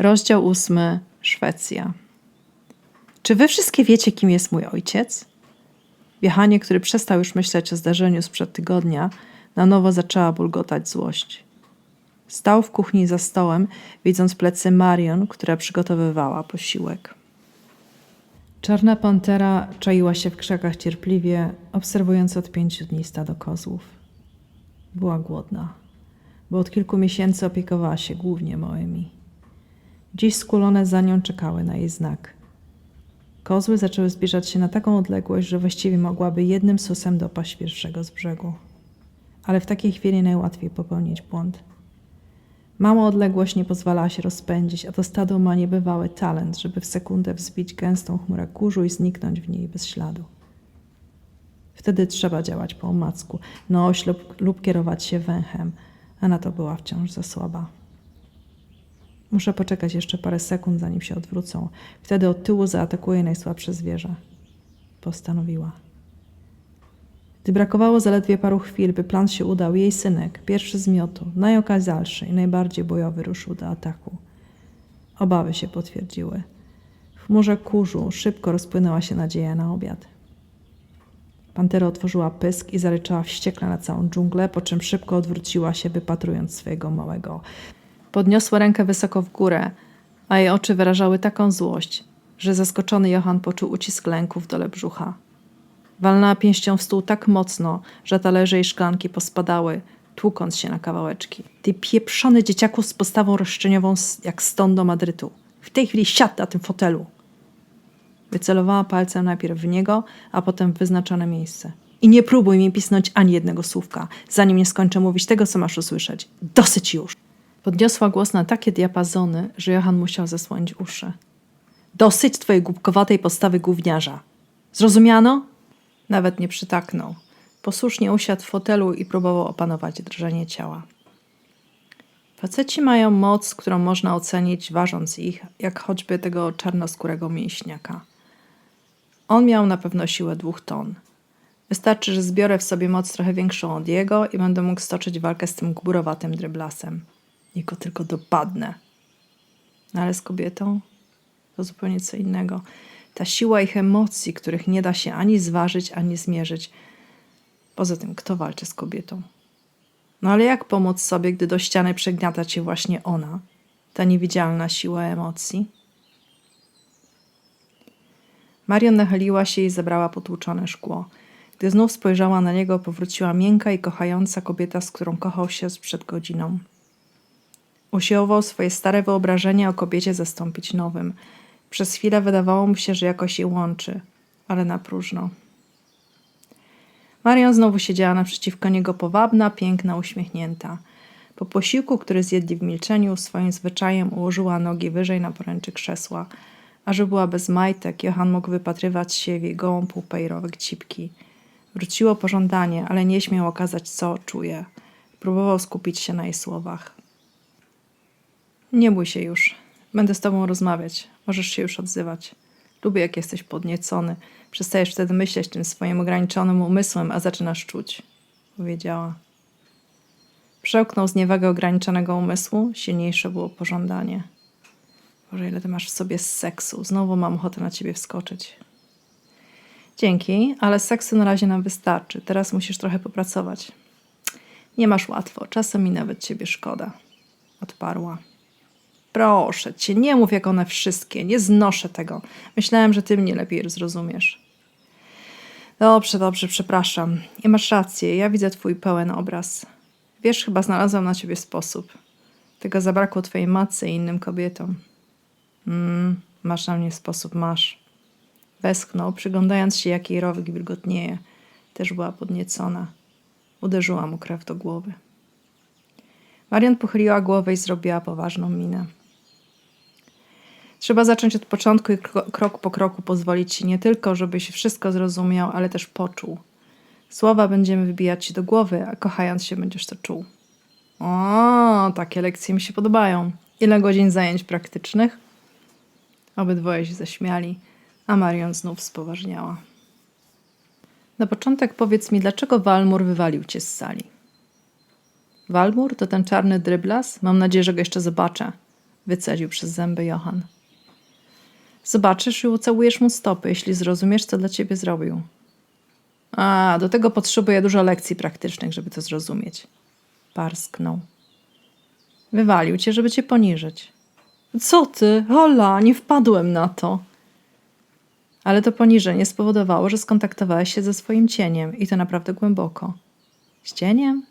Rozdział ósmy. Szwecja. Czy wy wszystkie wiecie, kim jest mój ojciec? Jechanie, który przestał już myśleć o zdarzeniu sprzed tygodnia, na nowo zaczęła bulgotać złość. Stał w kuchni za stołem, widząc plecy Marion, która przygotowywała posiłek. Czarna pantera czaiła się w krzakach cierpliwie, obserwując od pięciu dni stado kozłów. Była głodna, bo od kilku miesięcy opiekowała się głównie małymi. Dziś skulone za nią czekały na jej znak. Kozły zaczęły zbliżać się na taką odległość, że właściwie mogłaby jednym susem dopaść pierwszego z brzegu. Ale w takiej chwili najłatwiej popełnić błąd. Mała odległość nie pozwalała się rozpędzić, a to stado ma niebywały talent, żeby w sekundę wzbić gęstą chmurę kurzu i zniknąć w niej bez śladu. Wtedy trzeba działać po omacku, na oś lub, lub kierować się węchem, a na to była wciąż za słaba. Muszę poczekać jeszcze parę sekund, zanim się odwrócą. Wtedy od tyłu zaatakuje najsłabsze zwierzę. Postanowiła. Gdy brakowało zaledwie paru chwil, by plan się udał, jej synek, pierwszy z miotu, najokazalszy i najbardziej bojowy, ruszył do ataku. Obawy się potwierdziły. W chmurze kurzu szybko rozpłynęła się nadzieja na obiad. Pantera otworzyła pysk i zaryczała wściekle na całą dżunglę, po czym szybko odwróciła się, wypatrując swojego małego. Podniosła rękę wysoko w górę, a jej oczy wyrażały taką złość, że zaskoczony Johann poczuł ucisk lęku w dole brzucha. Walnęła pięścią w stół tak mocno, że talerze i szklanki pospadały, tłukąc się na kawałeczki. Ty pieprzony dzieciaku z postawą roszczeniową jak stąd do Madrytu. W tej chwili siadł na tym fotelu. Wycelowała palcem najpierw w niego, a potem w wyznaczone miejsce. I nie próbuj mi pisnąć ani jednego słówka, zanim nie skończę mówić tego, co masz usłyszeć. Dosyć już! Podniosła głos na takie diapazony, że Johann musiał zasłonić uszy. Dosyć twojej głupkowatej postawy gówniarza. Zrozumiano? Nawet nie przytaknął. Posłusznie usiadł w fotelu i próbował opanować drżenie ciała. Faceci mają moc, którą można ocenić, ważąc ich, jak choćby tego czarnoskórego mięśniaka. On miał na pewno siłę dwóch ton. Wystarczy, że zbiorę w sobie moc trochę większą od jego i będę mógł stoczyć walkę z tym gburowatym dryblasem. I go tylko dopadnę. No ale z kobietą to zupełnie co innego. Ta siła ich emocji, których nie da się ani zważyć, ani zmierzyć. Poza tym, kto walczy z kobietą? No ale jak pomóc sobie, gdy do ściany przegniata cię właśnie ona, ta niewidzialna siła emocji? Marion nachyliła się i zabrała potłuczone szkło. Gdy znów spojrzała na niego, powróciła miękka i kochająca kobieta, z którą kochał się sprzed godziną. Usiłował swoje stare wyobrażenie o kobiecie zastąpić nowym. Przez chwilę wydawało mu się, że jakoś je łączy, ale na próżno. Marion znowu siedziała naprzeciwko niego powabna, piękna, uśmiechnięta. Po posiłku, który zjedli w milczeniu, swoim zwyczajem ułożyła nogi wyżej na poręczy krzesła. A że była bez majtek, Johan mógł wypatrywać się w jej gołą półpejrowek cipki. Wróciło pożądanie, ale nie śmiał okazać, co czuje. Próbował skupić się na jej słowach. Nie bój się już. Będę z tobą rozmawiać. Możesz się już odzywać. Lubię, jak jesteś podniecony. Przestajesz wtedy myśleć tym swoim ograniczonym umysłem, a zaczynasz czuć. Powiedziała. Przełknął zniewagę ograniczonego umysłu. Silniejsze było pożądanie. Boże, ile ty masz w sobie seksu. Znowu mam ochotę na ciebie wskoczyć. Dzięki, ale seksu na razie nam wystarczy. Teraz musisz trochę popracować. Nie masz łatwo. Czasem mi nawet ciebie szkoda. Odparła. Proszę cię, nie mów jak one wszystkie. Nie znoszę tego. Myślałem, że ty mnie lepiej zrozumiesz. Dobrze, dobrze, przepraszam. I masz rację, ja widzę twój pełen obraz. Wiesz, chyba znalazłam na ciebie sposób. Tego zabrakło twojej matce i innym kobietom. Mm, masz na mnie sposób, masz. Westchnął, przyglądając się, jak jej rowek wilgotnieje. Też była podniecona. Uderzyła mu krew do głowy. Marian pochyliła głowę i zrobiła poważną minę. Trzeba zacząć od początku i kro- krok po kroku pozwolić ci nie tylko, żebyś wszystko zrozumiał, ale też poczuł. Słowa będziemy wybijać ci do głowy, a kochając się będziesz to czuł. O, takie lekcje mi się podobają. Ile godzin zajęć praktycznych? Obydwoje się zaśmiali, a Marion znów spoważniała. Na początek powiedz mi, dlaczego Walmur wywalił cię z sali? Walmur to ten czarny dryblas? Mam nadzieję, że go jeszcze zobaczę. wycedził przez zęby Johan. Zobaczysz i ucałujesz mu stopy, jeśli zrozumiesz, co dla ciebie zrobił. A, do tego potrzebuję dużo lekcji praktycznych, żeby to zrozumieć. Parsknął. Wywalił cię, żeby cię poniżyć. Co ty? Hola, nie wpadłem na to. Ale to poniżenie spowodowało, że skontaktowałeś się ze swoim cieniem i to naprawdę głęboko. Z cieniem?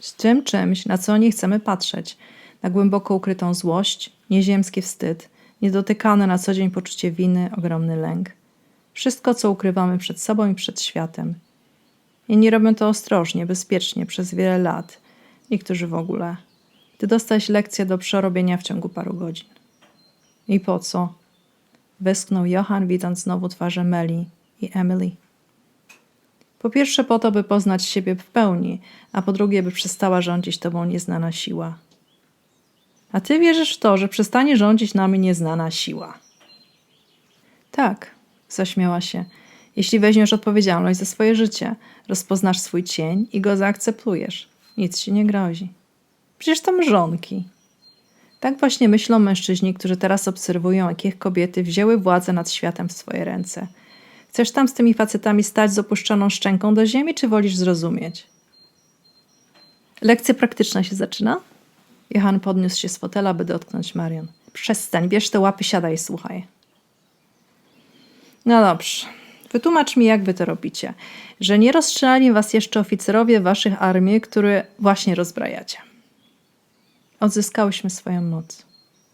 Z tym czymś, na co nie chcemy patrzeć. Na głęboko ukrytą złość, nieziemski wstyd, niedotykane na co dzień poczucie winy, ogromny lęk. Wszystko, co ukrywamy przed sobą i przed światem. Inni robią to ostrożnie, bezpiecznie, przez wiele lat. Niektórzy w ogóle. Ty dostałeś lekcję do przerobienia w ciągu paru godzin. I po co? Westchnął Johan, widząc znowu twarze Meli i Emily. Po pierwsze po to, by poznać siebie w pełni, a po drugie, by przestała rządzić tobą nieznana siła. A ty wierzysz w to, że przestanie rządzić nami nieznana siła. Tak, zaśmiała się. Jeśli weźmiesz odpowiedzialność za swoje życie, rozpoznasz swój cień i go zaakceptujesz, nic ci nie grozi. Przecież to mrzonki. Tak właśnie myślą mężczyźni, którzy teraz obserwują, jak ich kobiety wzięły władzę nad światem w swoje ręce. Chcesz tam z tymi facetami stać z opuszczoną szczęką do ziemi, czy wolisz zrozumieć? Lekcja praktyczna się zaczyna? Johan podniósł się z fotela, by dotknąć Marion. Przestań, bierz te łapy, siadaj i słuchaj. No dobrze. Wytłumacz mi, jak wy to robicie. Że nie rozstrzelali was jeszcze oficerowie waszych armii, które właśnie rozbrajacie. Odzyskałyśmy swoją moc.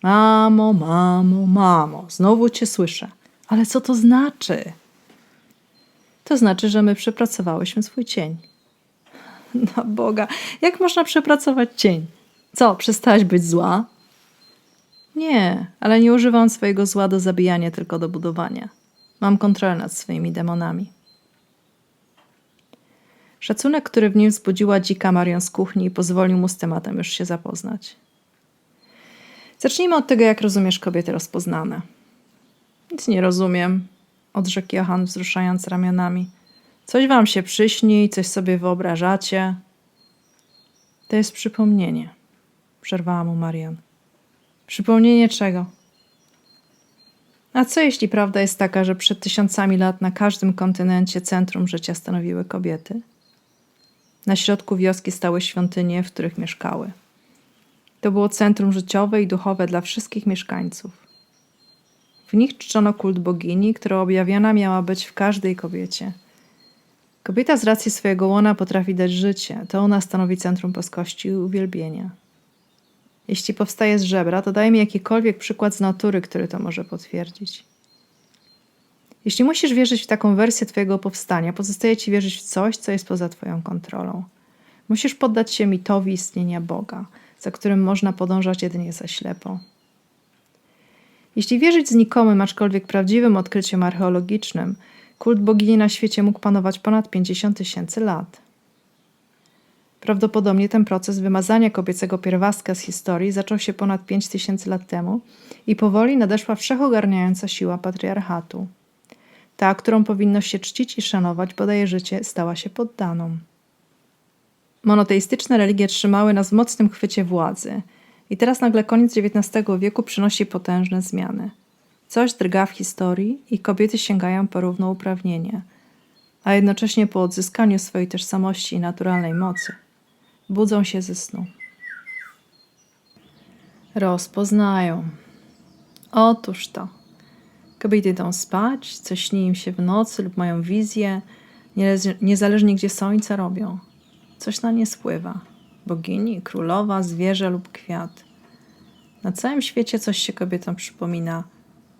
Mamo, mamo, mamo, znowu cię słyszę. Ale co to znaczy? To znaczy, że my przepracowałyśmy swój cień. Na Boga, jak można przepracować cień? Co, przestałaś być zła? Nie, ale nie używam swojego zła do zabijania, tylko do budowania. Mam kontrolę nad swoimi demonami. Szacunek, który w nim wzbudziła dzika Marion z kuchni, pozwolił mu z tematem już się zapoznać. Zacznijmy od tego, jak rozumiesz kobiety rozpoznane. Nic nie rozumiem, odrzekł Johan, wzruszając ramionami. Coś wam się przyśni, coś sobie wyobrażacie. To jest przypomnienie, przerwała mu Marian. Przypomnienie czego? A co jeśli prawda jest taka, że przed tysiącami lat na każdym kontynencie centrum życia stanowiły kobiety? Na środku wioski stały świątynie, w których mieszkały. To było centrum życiowe i duchowe dla wszystkich mieszkańców. W nich czczono kult bogini, która objawiona miała być w każdej kobiecie. Kobieta z racji swojego łona potrafi dać życie, to ona stanowi centrum boskości i uwielbienia. Jeśli powstaje z żebra, to daj mi jakikolwiek przykład z natury, który to może potwierdzić. Jeśli musisz wierzyć w taką wersję Twojego powstania, pozostaje Ci wierzyć w coś, co jest poza Twoją kontrolą. Musisz poddać się mitowi istnienia Boga, za którym można podążać jedynie za ślepo. Jeśli wierzyć znikomym, aczkolwiek prawdziwym odkryciem archeologicznym, kult bogini na świecie mógł panować ponad 50 tysięcy lat. Prawdopodobnie ten proces wymazania kobiecego pierwiastka z historii zaczął się ponad 5 tysięcy lat temu i powoli nadeszła wszechogarniająca siła patriarchatu. Ta, którą powinno się czcić i szanować, podaje życie, stała się poddaną. Monoteistyczne religie trzymały nas w mocnym chwycie władzy i teraz nagle koniec XIX wieku przynosi potężne zmiany. Coś drga w historii i kobiety sięgają po równouprawnienie, a jednocześnie po odzyskaniu swojej tożsamości i naturalnej mocy budzą się ze snu. Rozpoznają. Otóż to. Kobiety idą spać, coś śni im się w nocy lub mają wizję, niez- niezależnie gdzie są i co robią. Coś na nie spływa. Bogini, królowa, zwierzę lub kwiat. Na całym świecie coś się kobietom przypomina.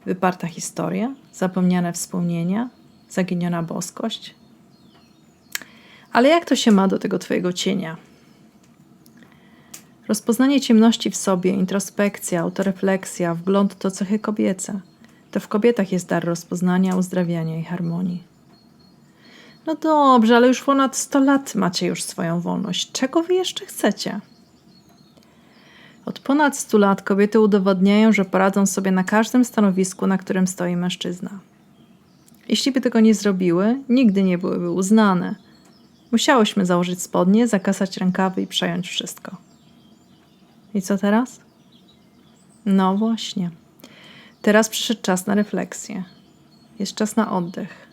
Wyparta historia, zapomniane wspomnienia, zaginiona boskość. Ale jak to się ma do tego twojego cienia? Rozpoznanie ciemności w sobie, introspekcja, autorefleksja, wgląd to cechy kobiece. To w kobietach jest dar rozpoznania, uzdrawiania i harmonii. No dobrze, ale już ponad 100 lat macie już swoją wolność. Czego wy jeszcze chcecie? Od ponad 100 lat kobiety udowodniają, że poradzą sobie na każdym stanowisku, na którym stoi mężczyzna. Jeśli by tego nie zrobiły, nigdy nie byłyby uznane. Musiałyśmy założyć spodnie, zakasać rękawy i przejąć wszystko. I co teraz? No właśnie. Teraz przyszedł czas na refleksję. Jest czas na oddech.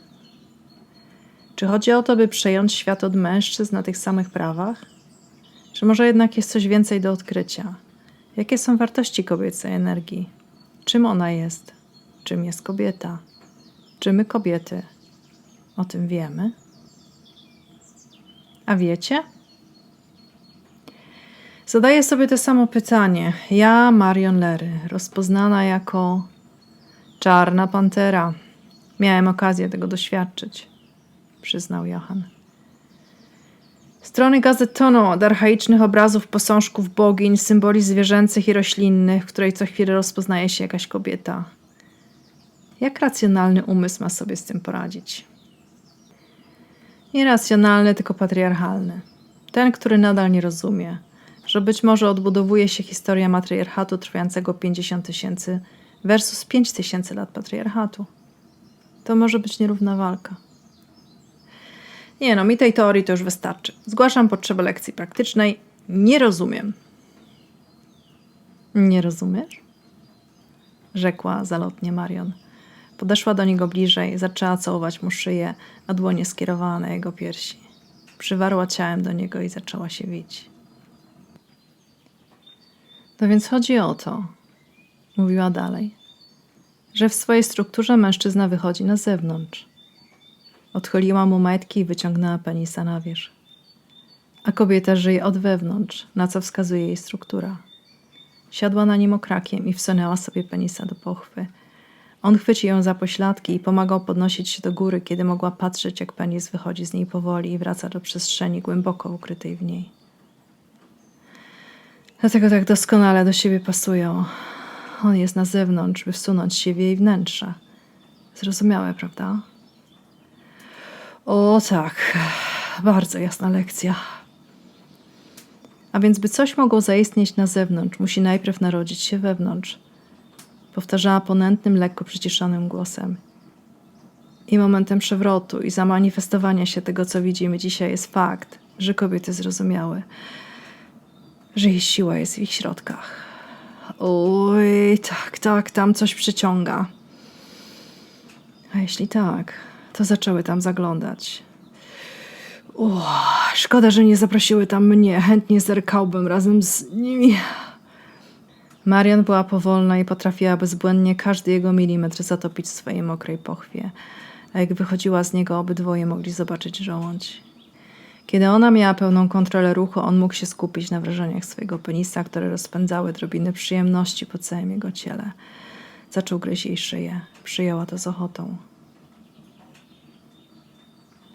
Czy chodzi o to, by przejąć świat od mężczyzn na tych samych prawach? Czy może jednak jest coś więcej do odkrycia? Jakie są wartości kobiecej energii? Czym ona jest? Czym jest kobieta? Czy my kobiety o tym wiemy? A wiecie? Zadaję sobie to samo pytanie. Ja, Marion Lery, rozpoznana jako czarna pantera. Miałem okazję tego doświadczyć, przyznał Johan. Strony gazet toną od archaicznych obrazów posążków bogiń, symboli zwierzęcych i roślinnych, w której co chwilę rozpoznaje się jakaś kobieta. Jak racjonalny umysł ma sobie z tym poradzić? Nie racjonalny, tylko patriarchalny. Ten, który nadal nie rozumie, że być może odbudowuje się historia matriarchatu trwającego 50 tysięcy versus 5 tysięcy lat patriarchatu. To może być nierówna walka. Nie no, mi tej teorii to już wystarczy. Zgłaszam potrzebę lekcji praktycznej. Nie rozumiem. Nie rozumiesz? Rzekła zalotnie Marion. Podeszła do niego bliżej, zaczęła całować mu szyję, a dłonie skierowała na jego piersi. Przywarła ciałem do niego i zaczęła się wić. No więc chodzi o to, mówiła dalej, że w swojej strukturze mężczyzna wychodzi na zewnątrz. Odchyliła mu majtki i wyciągnęła penisa na wierzch. A kobieta żyje od wewnątrz, na co wskazuje jej struktura. Siadła na nim okrakiem i wsunęła sobie penisa do pochwy. On chwycił ją za pośladki i pomagał podnosić się do góry, kiedy mogła patrzeć, jak penis wychodzi z niej powoli i wraca do przestrzeni głęboko ukrytej w niej. Dlatego tak doskonale do siebie pasują. On jest na zewnątrz, by wsunąć się w jej wnętrze. Zrozumiałe, prawda? O tak, bardzo jasna lekcja. A więc, by coś mogło zaistnieć na zewnątrz, musi najpierw narodzić się wewnątrz. Powtarzała ponętnym, lekko przyciszonym głosem. I momentem przewrotu i zamanifestowania się tego, co widzimy dzisiaj, jest fakt, że kobiety zrozumiały, że ich siła jest w ich środkach. Oj, tak, tak, tam coś przyciąga. A jeśli tak, to zaczęły tam zaglądać. O, szkoda, że nie zaprosiły tam mnie. Chętnie zerkałbym razem z nimi. Marian była powolna i potrafiła bezbłędnie każdy jego milimetr zatopić w swojej mokrej pochwie. A jak wychodziła z niego, obydwoje mogli zobaczyć żołądź. Kiedy ona miała pełną kontrolę ruchu, on mógł się skupić na wrażeniach swojego penisa, które rozpędzały drobiny przyjemności po całym jego ciele. Zaczął gryźć jej szyję. Przyjęła to z ochotą.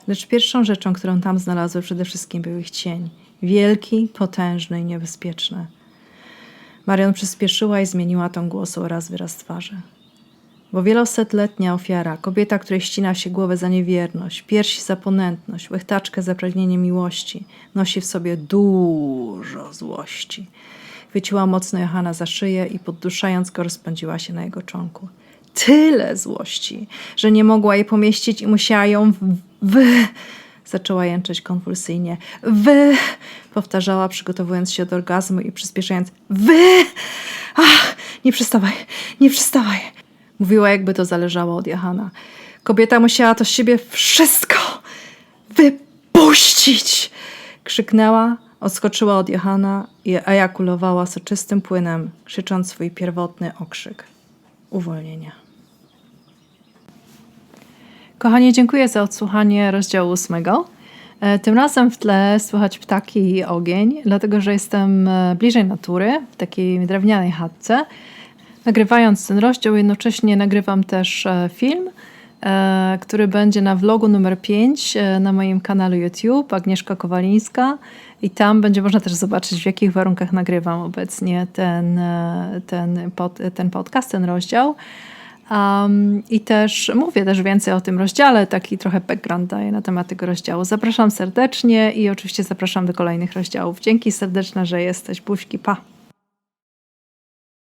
Lecz pierwszą rzeczą, którą tam znalazły przede wszystkim był ich cień. Wielki, potężny i niebezpieczny. Marion przyspieszyła i zmieniła ton głosu oraz wyraz twarzy. Bo wielosetletnia ofiara, kobieta, której ścina się głowę za niewierność, piersi za ponętność, łechtaczkę za pragnienie miłości, nosi w sobie dużo złości. Chwyciła mocno Johana za szyję i podduszając go rozpędziła się na jego czonku. Tyle złości, że nie mogła jej pomieścić i musiała ją w... Zaczęła jęczeć konwulsyjnie. Wy! Powtarzała, przygotowując się do orgazmu i przyspieszając. Wy! Ach, nie przestawaj, nie przestawaj. Mówiła, jakby to zależało od Johana. Kobieta musiała to z siebie wszystko wypuścić! Krzyknęła, odskoczyła od Johana i ejakulowała soczystym płynem, krzycząc swój pierwotny okrzyk uwolnienia. Kochanie, dziękuję za odsłuchanie rozdziału ósmego. E, Tym razem w tle słychać ptaki i ogień, dlatego że jestem e, bliżej natury, w takiej drewnianej chatce. Nagrywając ten rozdział, jednocześnie nagrywam też e, film, e, który będzie na vlogu numer 5 na moim kanale YouTube, Agnieszka Kowalińska. I tam będzie można też zobaczyć, w jakich warunkach nagrywam obecnie ten, e, ten, pod, ten podcast, ten rozdział. Um, I też mówię też więcej o tym rozdziale, taki trochę background daję na temat tego rozdziału. Zapraszam serdecznie i oczywiście zapraszam do kolejnych rozdziałów. Dzięki serdeczne, że jesteś. Buźki, pa!